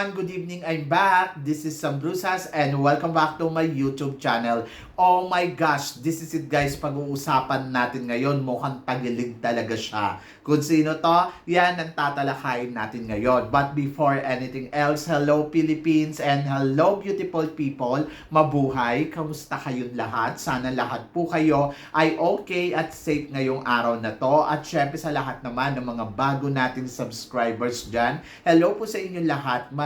Everyone! Good evening! I'm back! This is Sam Brusas and welcome back to my YouTube channel. Oh my gosh! This is it guys, pag-uusapan natin ngayon. Mukhang tagilig talaga siya. Kung sino to, yan ang tatalakayin natin ngayon. But before anything else, hello Philippines and hello beautiful people. Mabuhay! Kamusta kayong lahat? Sana lahat po kayo ay okay at safe ngayong araw na to. At syempre sa lahat naman ng mga bago nating subscribers dyan, hello po sa inyo lahat.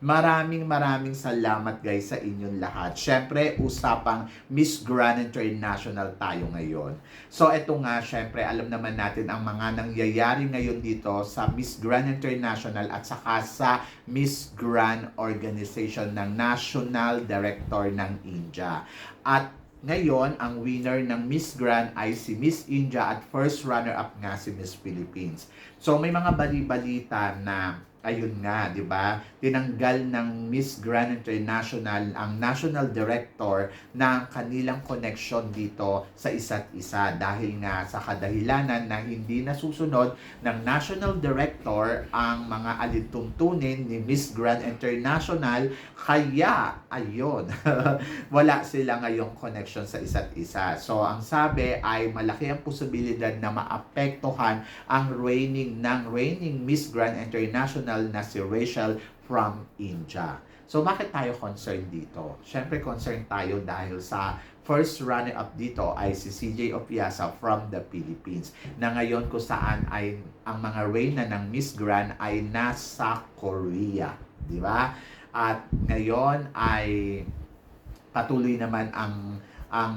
Maraming maraming salamat guys sa inyong lahat. Syempre, usapang Miss Grand International tayo ngayon. So eto nga, syempre, alam naman natin ang mga nangyayari ngayon dito sa Miss Grand International at saka sa Miss Grand Organization ng National Director ng India. At ngayon, ang winner ng Miss Grand ay si Miss India at first runner-up nga si Miss Philippines. So may mga bali-balita na ayun nga, 'di ba? Tinanggal ng Miss Grand International ang national director ng kanilang connection dito sa isa't isa dahil nga sa kadahilanan na hindi nasusunod ng national director ang mga alituntunin ni Miss Grand International kaya ayun wala sila ngayong connection sa isa't isa. So ang sabi ay malaki ang posibilidad na maapektuhan ang reigning ng reigning Miss Grand International na si Rachel from India. So bakit tayo concerned dito? Siyempre concerned tayo dahil sa first runner-up dito ay si CJ Opiasa from the Philippines na ngayon kung saan ay ang mga reyna ng Miss Grand ay nasa Korea. Di ba? At ngayon ay patuloy naman ang ang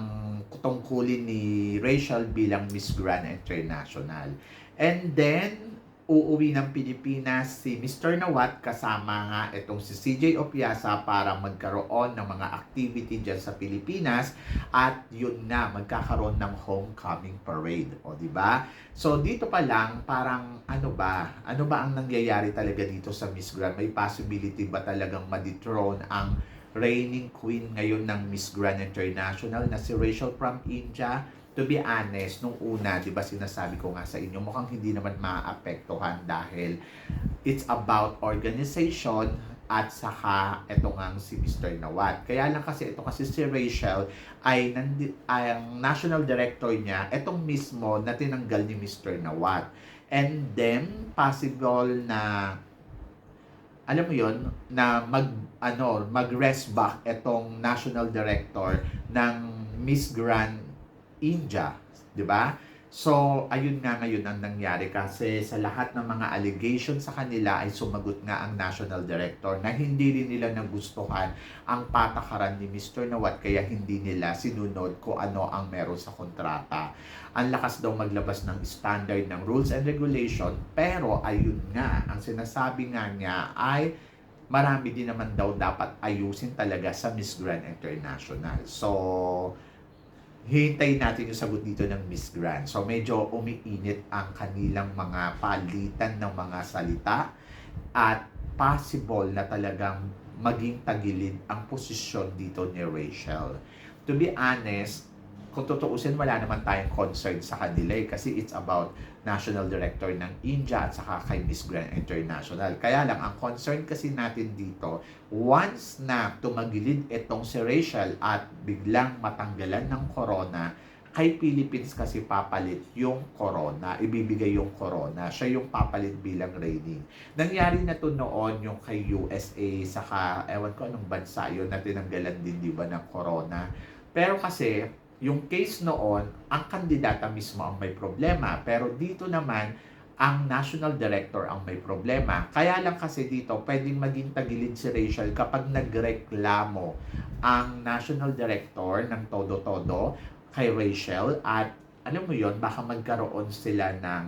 tungkulin ni Rachel bilang Miss Grand International. And then, uuwi ng Pilipinas si Mr. Nawat kasama nga itong si CJ Opiasa para magkaroon ng mga activity dyan sa Pilipinas at yun na magkakaroon ng homecoming parade o di ba? So dito pa lang parang ano ba? Ano ba ang nangyayari talaga dito sa Miss Grand? May possibility ba talagang ma-dethrone ang reigning queen ngayon ng Miss Grand International na si Rachel from India? To be honest, nung una, di ba sinasabi ko nga sa inyo, mukhang hindi naman maapektuhan dahil it's about organization at saka ito nga si Mr. Nawat. Kaya lang kasi ito kasi si Rachel ay, nandi, ay ang national director niya, itong mismo na tinanggal ni Mr. Nawat. And then, possible na alam mo yon na mag ano mag-rest back itong national director ng Miss Grand India, 'di ba? So, ayun nga ngayon ang nangyari kasi sa lahat ng mga allegation sa kanila ay sumagot nga ang national director na hindi rin nila nagustuhan ang patakaran ni Mr. Nawat kaya hindi nila sinunod kung ano ang meron sa kontrata. Ang lakas daw maglabas ng standard ng rules and regulation pero ayun nga, ang sinasabi nga niya ay marami din naman daw dapat ayusin talaga sa Miss Grand International. So, hintayin natin yung sagot dito ng Miss Grand. So medyo umiinit ang kanilang mga palitan ng mga salita at possible na talagang maging tagilid ang posisyon dito ni Rachel. To be honest, kung tutuusin, wala naman tayong concern sa kanila eh, kasi it's about national director ng India at saka kay Miss Grand International. Kaya lang, ang concern kasi natin dito, once na tumagilid itong si Rachel at biglang matanggalan ng corona, kay Philippines kasi papalit yung corona, ibibigay yung corona, siya yung papalit bilang reigning. Nangyari na to noon yung kay USA, saka ewan ko anong bansa yun na tinanggalan din di ba ng corona. Pero kasi, yung case noon, ang kandidata mismo ang may problema. Pero dito naman, ang national director ang may problema. Kaya lang kasi dito, pwedeng maging tagilid si Rachel kapag nagreklamo ang national director ng todo-todo kay Rachel at alam mo yon baka magkaroon sila ng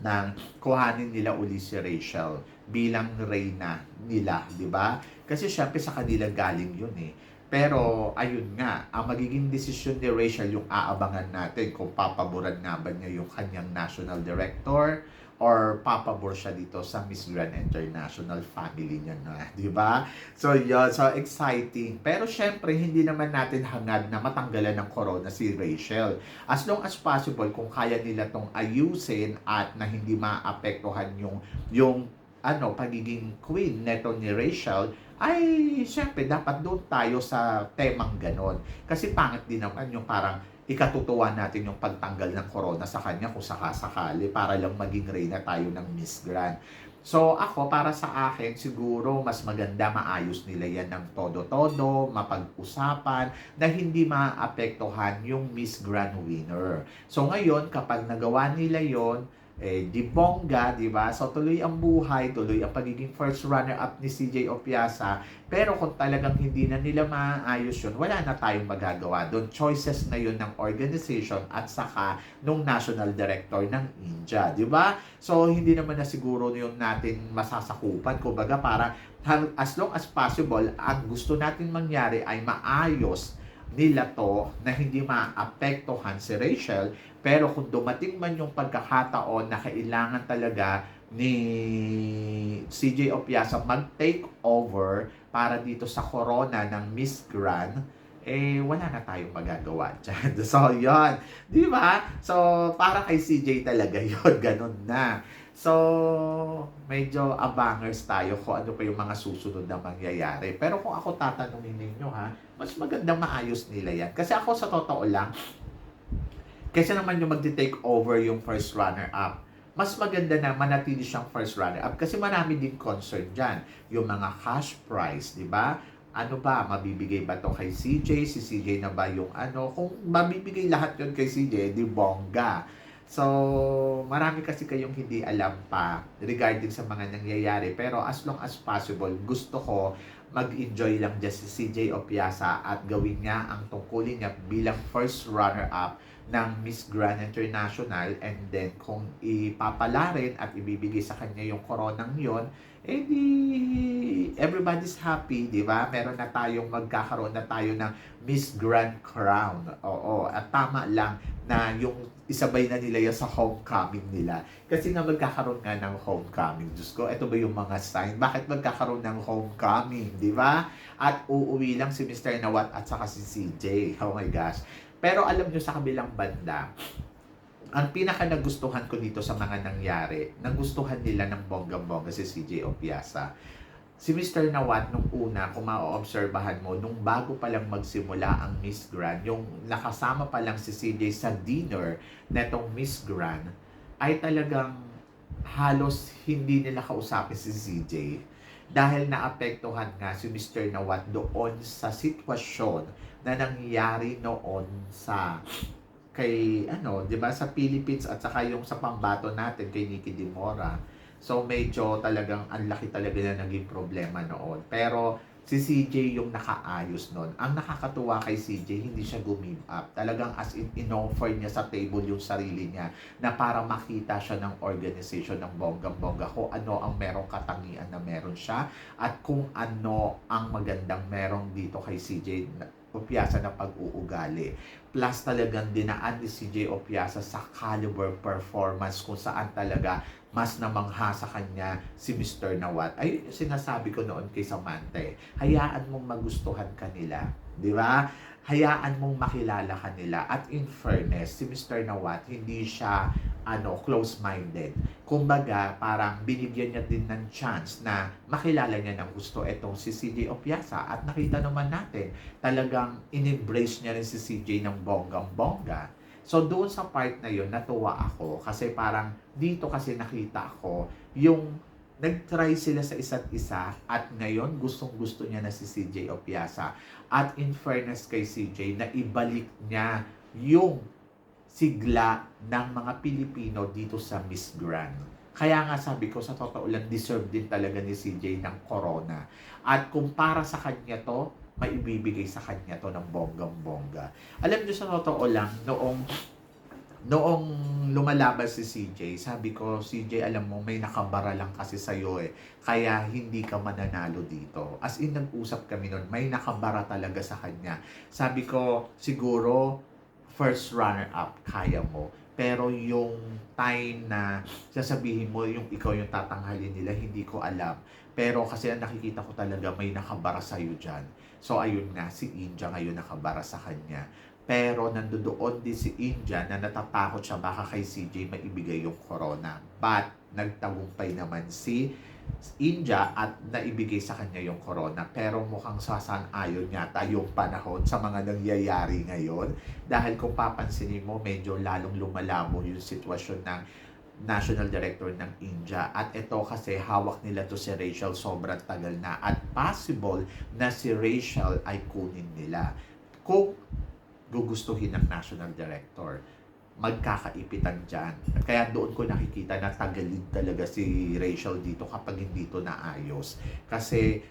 ng kuhanin nila uli si Rachel bilang reyna nila, di ba? Kasi syempre sa kanila galing yun eh. Pero ayun nga, ang magiging desisyon ni Rachel yung aabangan natin kung papaboran nga ba niya yung kanyang national director or papabor siya dito sa Miss Grand International family niya na, di ba? So, yun. So, exciting. Pero, syempre, hindi naman natin hangad na matanggalan ng corona si Rachel. As long as possible, kung kaya nila tong ayusin at na hindi maapektuhan yung, yung ano, pagiging queen neto ni Rachel, ay, syempre, dapat doon tayo sa temang ganon. Kasi pangit din naman yung parang ikatutuwa natin yung pagtanggal ng corona sa kanya kung sakasakali para lang maging reyna tayo ng Miss Grand. So ako, para sa akin, siguro mas maganda maayos nila yan ng todo-todo, mapag-usapan, na hindi maapektuhan yung Miss Grand winner. So ngayon, kapag nagawa nila yon eh, di bongga, di ba? So, tuloy ang buhay, tuloy ang pagiging first runner-up ni CJ Opiasa. Pero kung talagang hindi na nila maayos yun, wala na tayong magagawa doon. Choices na yun ng organization at saka nung national director ng India, di ba? So, hindi naman na siguro yun natin masasakupan. Kumbaga, para as long as possible, ang gusto natin mangyari ay maayos nila to na hindi maapektuhan si Rachel pero kung dumating man yung pagkakataon na kailangan talaga ni CJ Opiasa mag-take over para dito sa corona ng Miss Grand, eh wala na tayong magagawa dyan. So, yon Di ba? So, para kay CJ talaga yon Ganun na. So, medyo abangers tayo kung ano pa yung mga susunod na mangyayari. Pero kung ako tatanungin ninyo ha, mas magandang maayos nila yan. Kasi ako sa totoo lang, kaysa naman yung magti-take over yung first runner-up, mas maganda na manatili siyang first runner-up kasi marami din concern dyan. Yung mga cash prize, di ba? Ano ba, mabibigay ba to kay CJ? Si CJ na ba yung ano? Kung mabibigay lahat yun kay CJ, di bongga. So, marami kasi kayong hindi alam pa regarding sa mga nangyayari. Pero as long as possible, gusto ko mag-enjoy lang dyan si CJ Opiasa at gawin niya ang tungkulin niya bilang first runner-up ng Miss Grand International and then kung ipapala rin at ibibigay sa kanya yung koronang yon eh di everybody's happy, di ba? Meron na tayong magkakaroon na tayo ng Miss Grand Crown. Oo, at tama lang na yung isabay na nila yan sa homecoming nila. Kasi nga magkakaroon nga ng homecoming. Diyos ko, ito ba yung mga sign? Bakit magkakaroon ng homecoming? Di ba? At uuwi lang si Mr. Nawat at saka si CJ. Oh my gosh. Pero alam nyo sa kabilang banda, ang pinaka nagustuhan ko dito sa mga nangyari, nagustuhan nila ng bonggang-bongga si CJ Opiasa. Si Mr. Nawat, nung una, kung ma-obserbahan mo, nung bago pa lang magsimula ang Miss Grand, yung nakasama pa lang si CJ sa dinner netong Miss Grand, ay talagang halos hindi nila kausapin si CJ dahil naapektuhan nga si Mr. Nawat doon sa sitwasyon na nangyari noon sa kay ano, 'di ba sa Philippines at saka yung sa pambato natin kay Nikki Dimora. So medyo talagang ang laki talaga na naging problema noon. Pero si CJ yung nakaayos noon. Ang nakakatuwa kay CJ, hindi siya gumim up. Talagang as in, in-offer niya sa table yung sarili niya na para makita siya ng organization ng bonggang-bongga kung ano ang merong katangian na meron siya at kung ano ang magandang merong dito kay CJ Opiasa na pag-uugali. Plus talagang dinaan ni CJ Opiasa sa caliber performance kung saan talaga mas namangha sa kanya si Mr. Nawat. Ayun yung sinasabi ko noon kay Samante. Hayaan mong magustuhan kanila. Di ba? Hayaan mong makilala kanila. At in fairness, si Mr. Nawat, hindi siya ano, close-minded. Kumbaga, parang binigyan niya din ng chance na makilala niya ng gusto itong si CJ Opiasa. At nakita naman natin, talagang in-embrace niya rin si CJ ng bonggang-bongga. So, doon sa part na yun, natuwa ako. Kasi parang dito kasi nakita ko yung nag-try sila sa isa't isa at ngayon gustong gusto niya na si CJ Opiasa. At in fairness kay CJ, na ibalik niya yung sigla ng mga Pilipino dito sa Miss Grand. Kaya nga sabi ko, sa totoo lang, deserve din talaga ni CJ ng corona. At kung para sa kanya to, maibibigay sa kanya to ng bonggang-bongga. Alam niyo sa totoo lang, noong noong lumalaban si CJ, sabi ko, CJ, alam mo, may nakabara lang kasi sa'yo eh. Kaya hindi ka mananalo dito. As in, nag-usap kami noon, may nakabara talaga sa kanya. Sabi ko, siguro, first runner-up, kaya mo. Pero yung time na sasabihin mo yung ikaw yung tatanghalin nila, hindi ko alam. Pero kasi nakikita ko talaga may nakabara sa'yo dyan. So ayun nga, si India ngayon nakabara sa kanya. Pero nandoon din si India na natatakot siya baka kay CJ maibigay yung corona. But nagtagumpay naman si India at naibigay sa kanya yung corona. Pero mukhang sasan-ayon yata yung panahon sa mga nangyayari ngayon. Dahil kung papansinin mo, medyo lalong lumalabo yung sitwasyon ng National Director ng India. At ito kasi hawak nila to si Rachel sobrang tagal na. At possible na si Rachel ay kunin nila. Kung gugustuhin ng National Director magkakaipitan dyan. At kaya doon ko nakikita na tagalid talaga si Rachel dito kapag hindi to naayos. Kasi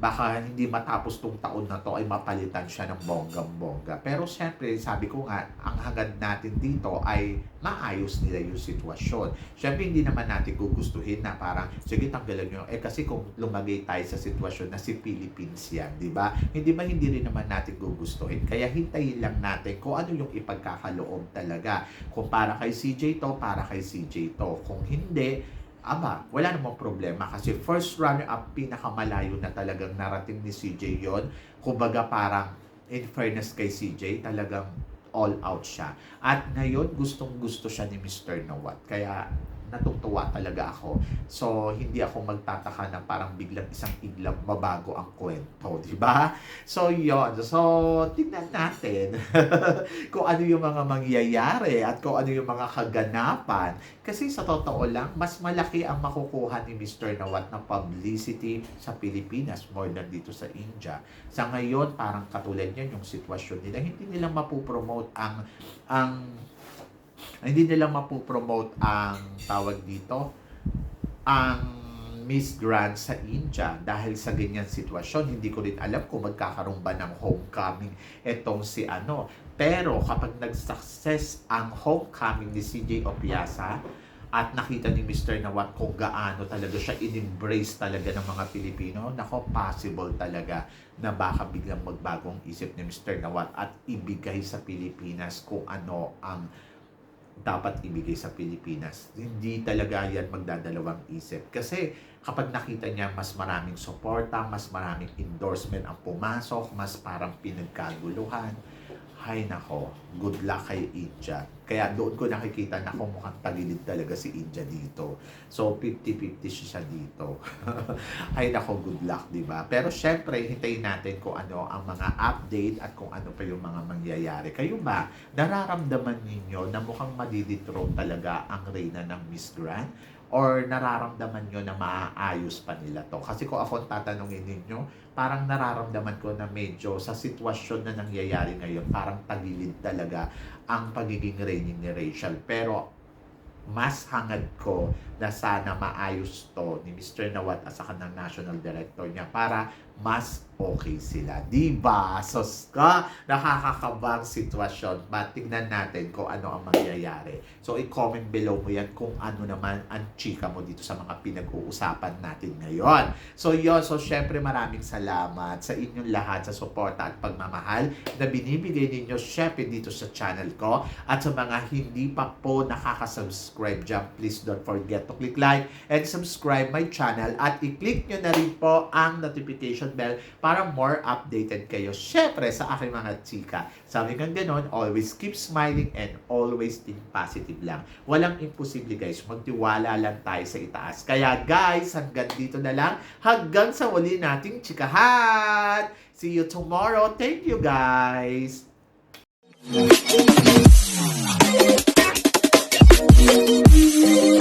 baka hindi matapos tong taon na to ay mapalitan siya ng bonggang-bongga. Pero siyempre, sabi ko nga, ang hangad natin dito ay maayos nila yung sitwasyon. Siyempre, hindi naman natin gugustuhin na parang, sige, tanggalan nyo. Eh, kasi kung lumagay tayo sa sitwasyon na si Philippines yan, di ba? Hindi ba hindi rin naman natin gugustuhin? Kaya hintayin lang natin kung ano yung ipagkakaloob talaga. Kung para kay CJ to, para kay CJ to. Kung hindi, aba, wala namang problema kasi first runner-up, pinakamalayo na talagang narating ni CJ yon Kumbaga parang, in fairness kay CJ, talagang all out siya. At ngayon, gustong gusto siya ni Mr. Nawat. Kaya, natutuwa talaga ako. So, hindi ako magtataka na parang biglang isang iglang mabago ang kwento, di ba? So, yon So, tignan natin kung ano yung mga mangyayari at kung ano yung mga kaganapan. Kasi sa totoo lang, mas malaki ang makukuha ni Mr. Nawat na publicity sa Pilipinas more than dito sa India. Sa ngayon, parang katulad niyan yung sitwasyon nila. Hindi nila mapupromote ang ang hindi nila mapupromote ang tawag dito ang Miss Grand sa India dahil sa ganyan sitwasyon. Hindi ko rin alam kung magkakaroon ba ng homecoming etong si ano. Pero kapag nag-success ang homecoming ni CJ Opiasa at nakita ni Mr. Nawat kung gaano talaga siya in-embrace talaga ng mga Pilipino, nako possible talaga na baka biglang magbagong isip ni Mr. Nawat at ibigay sa Pilipinas kung ano ang dapat ibigay sa Pilipinas. Hindi talaga yan magdadalawang isip. Kasi kapag nakita niya mas maraming suporta, mas maraming endorsement ang pumasok, mas parang pinagkaguluhan, hay nako, good luck kay India. Kaya doon ko nakikita na kung mukhang tagilid talaga si India dito. So, 50-50 siya dito. hay nako, good luck, di ba? Pero syempre, hintayin natin kung ano ang mga update at kung ano pa yung mga mangyayari. Kayo ba, nararamdaman ninyo na mukhang madidithrone talaga ang reyna ng Miss Grand? or nararamdaman nyo na maaayos pa nila to? Kasi kung ako tatanungin ninyo, parang nararamdaman ko na medyo sa sitwasyon na nangyayari ngayon, parang tagilid talaga ang pagiging reigning ni Rachel. Pero mas hangad ko na sana maayos to ni Mr. Nawat at saka ng national director niya para mas okay sila. Diba? So, ka, nakakakabang sitwasyon. But tignan natin kung ano ang mangyayari. So, i-comment below mo yan kung ano naman ang chika mo dito sa mga pinag-uusapan natin ngayon. So, yon So, syempre maraming salamat sa inyong lahat sa suporta at pagmamahal na binibigay ninyo syempre dito sa channel ko. At sa mga hindi pa po nakaka-subscribe dyan, please don't forget to click like and subscribe my channel at i-click nyo na rin po ang notification notification bell para more updated kayo. Syempre sa aking mga chika, sabi kang ganun, always keep smiling and always think positive lang. Walang imposible guys, magtiwala lang tayo sa itaas. Kaya guys, hanggang dito na lang, hanggang sa wali nating chikahan! See you tomorrow. Thank you guys! Thank you.